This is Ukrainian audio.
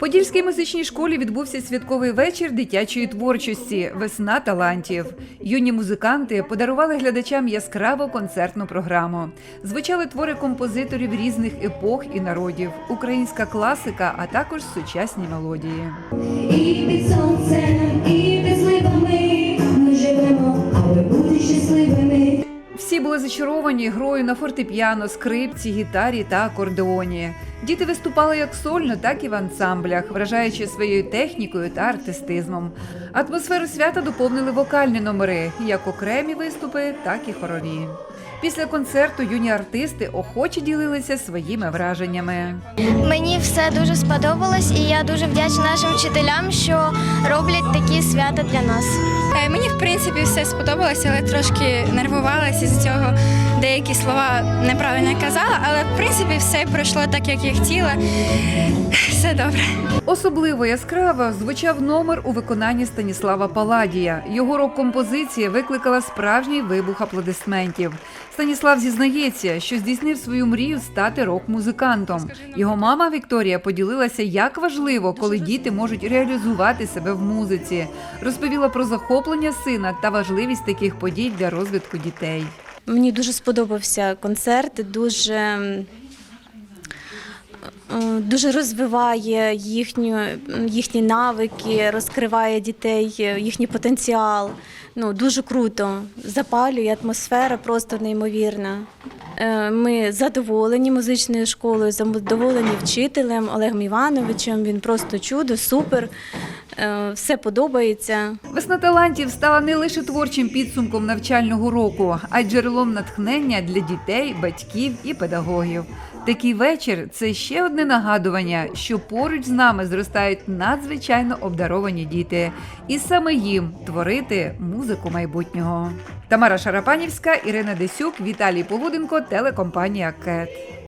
Подільській музичній школі відбувся святковий вечір дитячої творчості Весна талантів. Юні музиканти подарували глядачам яскраву концертну програму. Звучали твори композиторів різних епох і народів, українська класика, а також сучасні мелодії. І під сонцем, і під зливами ми живемо, аби бути щасливими. Всі були зачаровані грою на фортепіано, скрипці, гітарі та акордеоні. Діти виступали як сольно, так і в ансамблях, вражаючи своєю технікою та артистизмом. Атмосферу свята доповнили вокальні номери, як окремі виступи, так і хорові. Після концерту юні артисти охоче ділилися своїми враженнями. Мені все дуже сподобалось, і я дуже вдячна нашим вчителям, що роблять такі свята для нас. Е, Мені в принципі все сподобалося, але трошки нервувалася з цього. Деякі слова неправильно казала, але в принципі все пройшло так, як я хотіла. Все добре. Особливо яскраво звучав номер у виконанні Станіслава Паладія. Його рок-композиція викликала справжній вибух аплодисментів. Станіслав зізнається, що здійснив свою мрію стати рок-музикантом. Його мама Вікторія поділилася, як важливо, коли діти можуть реалізувати себе в музиці. Розповіла про захоплення сина та важливість таких подій для розвитку дітей. Мені дуже сподобався концерт, дуже, дуже розвиває їхню, їхні навики, розкриває дітей, е, їхній потенціал. Ну, дуже круто. Запалює атмосфера просто неймовірна. Е, Ми задоволені музичною школою, задоволені вчителем Олегом Івановичем. Він просто чудо, супер. Е, Все подобається. Весна талантів стала не лише творчим підсумком навчального року, а й джерелом натхнення для дітей, батьків і педагогів. Такий вечір це ще одне нагадування, що поруч з нами зростають надзвичайно обдаровані діти, і саме їм творити музику майбутнього. Тамара Шарапанівська, Ірина Десюк, Віталій Полуденко, телекомпанія КЕТ.